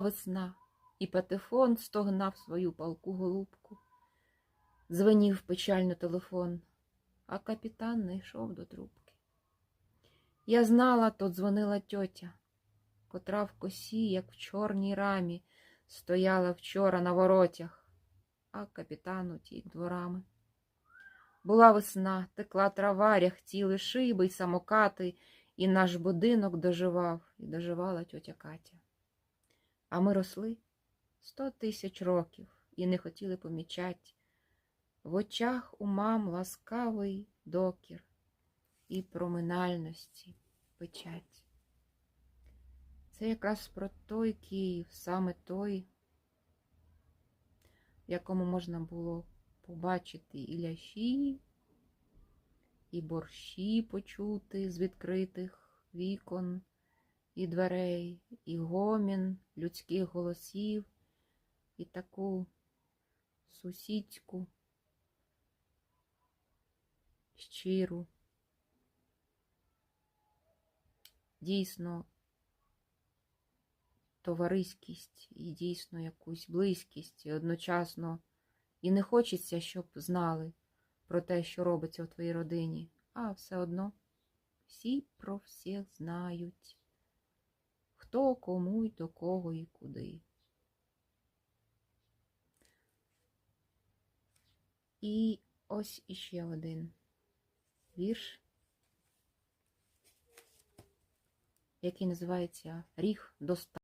весна, і патефон стогнав свою палку голубку. Дзвенів печально телефон, а капітан не йшов до трубки. Я знала, то дзвонила тьотя, котра в косі, як в чорній рамі, стояла вчора на воротях, а капітан утік дворами. Була весна, текла трава, ряхтіли шиби й самокати, і наш будинок доживав, і доживала тьотя Катя. А ми росли сто тисяч років і не хотіли помічать. В очах у мам ласкавий докір і проминальності печать. Це якраз про той Київ, саме той, в якому можна було побачити і ляші, і борщі почути з відкритих вікон і дверей, і гомін людських голосів, і таку сусідську, щиру, дійсно товариськість і дійсно якусь близькість, і одночасно і не хочеться, щоб знали про те, що робиться в твоїй родині, а все одно всі про всіх знають, хто кому й до кого і куди. І ось іще один вірш, який називається Ріг до ста.